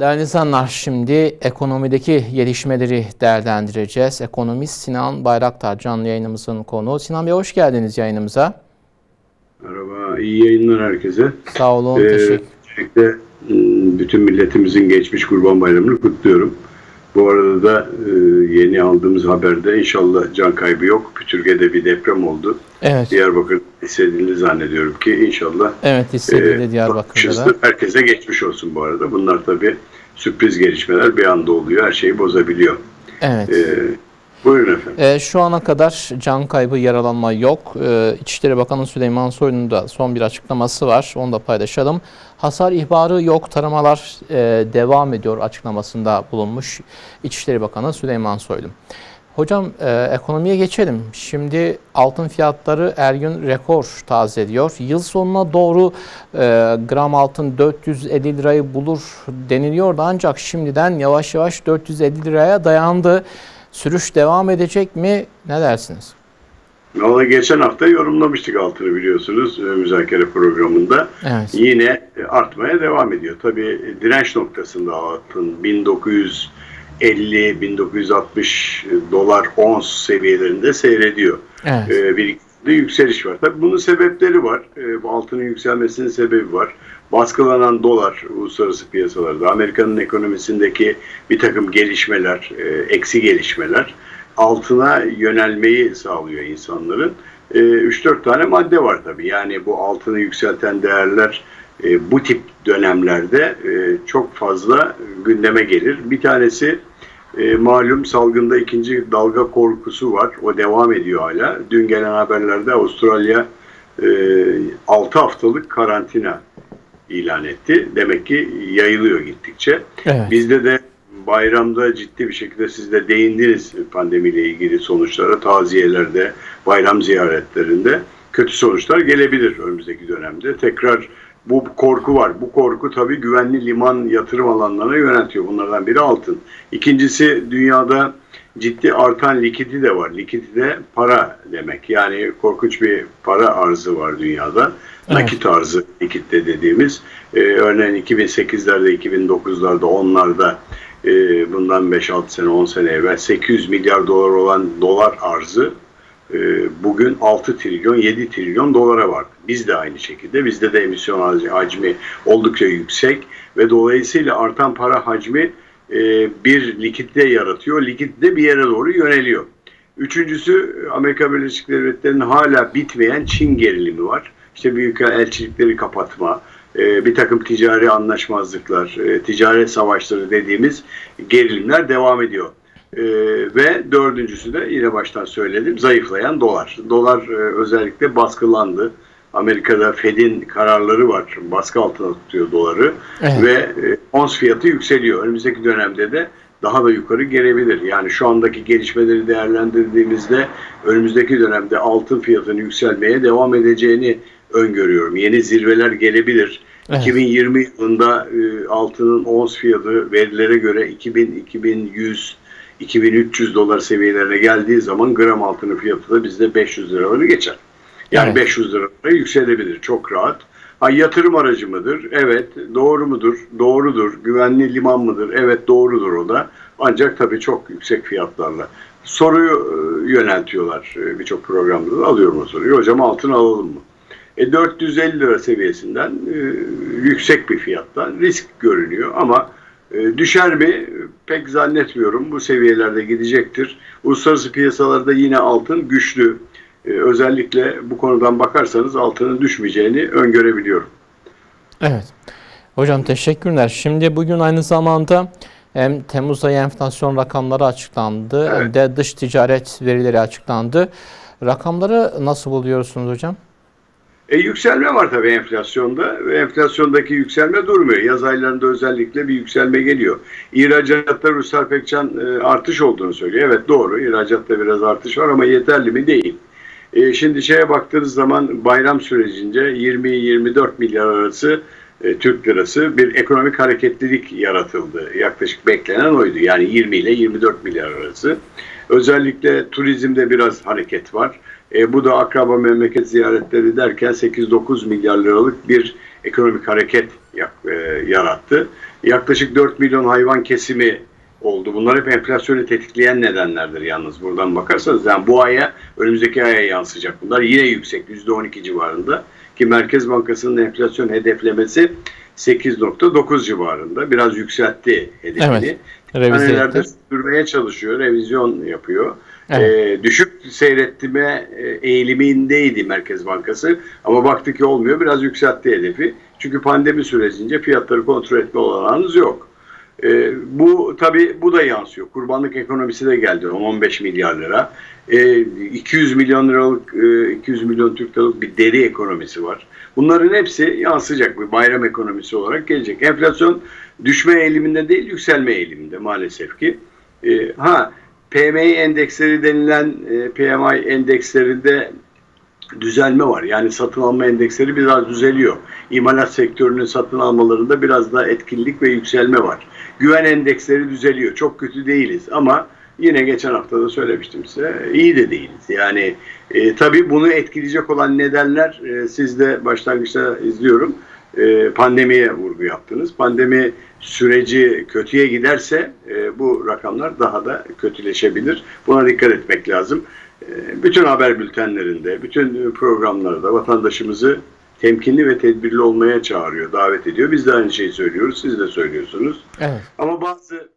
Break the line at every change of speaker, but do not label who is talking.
Değerli insanlar şimdi ekonomideki gelişmeleri değerlendireceğiz. Ekonomist Sinan Bayraktar canlı yayınımızın konuğu. Sinan Bey hoş geldiniz yayınımıza.
Merhaba, iyi yayınlar herkese.
Sağ olun,
Ee,
teşekkür
Öncelikle m, bütün milletimizin geçmiş Kurban Bayramı'nı kutluyorum. Bu arada da e, yeni aldığımız haberde inşallah can kaybı yok. Pütürge'de bir deprem oldu.
Evet,
Diyarbakır hissedildiğini zannediyorum ki inşallah
evet hissedildi
e,
Diyarbakır'da da.
herkese geçmiş olsun bu arada. Bunlar tabii sürpriz gelişmeler bir anda oluyor. Her şeyi bozabiliyor.
Evet.
E, buyurun efendim.
Ee, şu ana kadar can kaybı, yaralanma yok. Ee, İçişleri Bakanı Süleyman Soylu'nun da son bir açıklaması var. Onu da paylaşalım. Hasar ihbarı yok, taramalar e, devam ediyor açıklamasında bulunmuş İçişleri Bakanı Süleyman Soylu. Hocam e, ekonomiye geçelim. Şimdi altın fiyatları her gün rekor tazeliyor. Yıl sonuna doğru e, gram altın 450 lirayı bulur deniliyordu ancak şimdiden yavaş yavaş 450 liraya dayandı. Sürüş devam edecek mi? Ne dersiniz?
Valla geçen hafta yorumlamıştık altını biliyorsunuz e, müzakere programında.
Evet.
Yine e, artmaya devam ediyor. Tabii direnç noktasında altın 1950-1960 dolar ons seviyelerinde seyrediyor.
Evet.
Ee, bir de yükseliş var. Tabii bunun sebepleri var. Ee, bu altının yükselmesinin sebebi var. Baskılanan dolar uluslararası piyasalarda, Amerika'nın ekonomisindeki bir takım gelişmeler, e, eksi gelişmeler altına yönelmeyi sağlıyor insanların. E, 3-4 tane madde var tabii. Yani bu altını yükselten değerler e, bu tip dönemlerde e, çok fazla gündeme gelir. Bir tanesi e, malum salgında ikinci dalga korkusu var. O devam ediyor hala. Dün gelen haberlerde Avustralya e, 6 haftalık karantina ilan etti. Demek ki yayılıyor gittikçe.
Evet.
Bizde de bayramda ciddi bir şekilde siz de değindiniz pandemiyle ilgili sonuçlara, taziyelerde, bayram ziyaretlerinde kötü sonuçlar gelebilir önümüzdeki dönemde. Tekrar bu korku var. Bu korku tabii güvenli liman yatırım alanlarına yöneltiyor. Bunlardan biri altın. İkincisi dünyada ciddi artan likidi de var. Likidi de para demek. Yani korkunç bir para arzı var dünyada.
Evet.
Nakit arzı likitte dediğimiz. Ee, örneğin 2008'lerde, 2009'larda, 10'larda e, bundan 5-6 sene, 10 sene evvel 800 milyar dolar olan dolar arzı bugün 6 trilyon, 7 trilyon dolara var. Biz de aynı şekilde. Bizde de emisyon hacmi- oldukça yüksek ve dolayısıyla artan para hacmi e, bir likitte yaratıyor. Likit de bir yere doğru yöneliyor. Üçüncüsü Amerika Birleşik Devletleri'nin hala bitmeyen Çin gerilimi var. İşte büyük elçilikleri kapatma, e, bir takım ticari anlaşmazlıklar, e, ticaret savaşları dediğimiz gerilimler devam ediyor. E, ve dördüncüsü de yine baştan söyledim zayıflayan dolar. Dolar e, özellikle baskılandı. Amerika'da Fed'in kararları var. Baskı altına tutuyor doları.
Evet.
Ve e, ons fiyatı yükseliyor. Önümüzdeki dönemde de daha da yukarı gelebilir. Yani şu andaki gelişmeleri değerlendirdiğimizde önümüzdeki dönemde altın fiyatının yükselmeye devam edeceğini öngörüyorum. Yeni zirveler gelebilir.
Evet.
2020 yılında e, altının ons fiyatı verilere göre 2000, 2100, 2300 dolar seviyelerine geldiği zaman gram altının fiyatı da bizde 500 liraları geçer. Yani
Evet.
500 liralara yükselebilir çok rahat. Ha, yatırım aracı mıdır? Evet. Doğru mudur? Doğrudur. Güvenli liman mıdır? Evet doğrudur o da. Ancak tabii çok yüksek fiyatlarla. Soruyu e, yöneltiyorlar e, birçok programda da alıyorum o soruyu. Hocam altın alalım mı? E, 450 lira seviyesinden e, yüksek bir fiyattan risk görünüyor ama e, düşer mi? Pek zannetmiyorum. Bu seviyelerde gidecektir. Uluslararası piyasalarda yine altın güçlü. E, özellikle bu konudan bakarsanız altının düşmeyeceğini öngörebiliyorum.
Evet. Hocam teşekkürler. Şimdi bugün aynı zamanda hem Temmuz ayı enflasyon rakamları açıklandı hem
Evet.
de dış ticaret verileri açıklandı. Rakamları nasıl buluyorsunuz hocam?
E, yükselme var tabii enflasyonda ve enflasyondaki yükselme durmuyor. Yaz aylarında özellikle bir yükselme geliyor. İhracatta Ruslar Pekcan e, artış olduğunu söylüyor. Evet doğru ihracatta biraz artış var ama yeterli mi? Değil. E, şimdi şeye baktığınız zaman bayram sürecince 20-24 milyar arası e, Türk lirası bir ekonomik hareketlilik yaratıldı. Yaklaşık beklenen oydu. Yani 20 ile 24 milyar arası. Özellikle turizmde biraz hareket var. E, bu da akraba memleket ziyaretleri derken 8-9 milyar liralık bir ekonomik hareket yak- e, yarattı. Yaklaşık 4 milyon hayvan kesimi oldu. Bunlar hep enflasyonu tetikleyen nedenlerdir yalnız buradan bakarsanız. Yani bu aya önümüzdeki aya yansıyacak bunlar. Yine yüksek %12 civarında ki Merkez Bankası'nın enflasyon hedeflemesi 8.9 civarında. Biraz yükseltti hedefini.
Evet, revize
sürmeye çalışıyor, revizyon yapıyor.
Evet.
Ee, düşük seyretme e, eğilimindeydi Merkez Bankası ama baktı ki olmuyor biraz yükseltti hedefi. Çünkü pandemi sürecince fiyatları kontrol etme olanağınız yok. Ee, bu tabi bu da yansıyor. Kurbanlık ekonomisi de geldi 10-15 milyar lira. Ee, 200 milyon liralık e, 200 milyon Türk liralık bir deri ekonomisi var. Bunların hepsi yansıyacak bir bayram ekonomisi olarak gelecek. Enflasyon düşme eğiliminde değil yükselme eğiliminde maalesef ki. Ee, ha PMI endeksleri denilen e, PMI endekslerinde düzelme var. Yani satın alma endeksleri biraz düzeliyor. İmalat sektörünün satın almalarında biraz daha etkinlik ve yükselme var. Güven endeksleri düzeliyor. Çok kötü değiliz ama yine geçen hafta da söylemiştim size iyi de değiliz. Yani e, tabii bunu etkileyecek olan nedenler e, siz de başlangıçta izliyorum. E, pandemiye vurgu yaptınız. Pandemi süreci kötüye giderse e, bu rakamlar daha da kötüleşebilir. Buna dikkat etmek lazım. E, bütün haber bültenlerinde, bütün programlarda vatandaşımızı temkinli ve tedbirli olmaya çağırıyor, davet ediyor. Biz de aynı şeyi söylüyoruz, siz de söylüyorsunuz.
Evet.
Ama bazı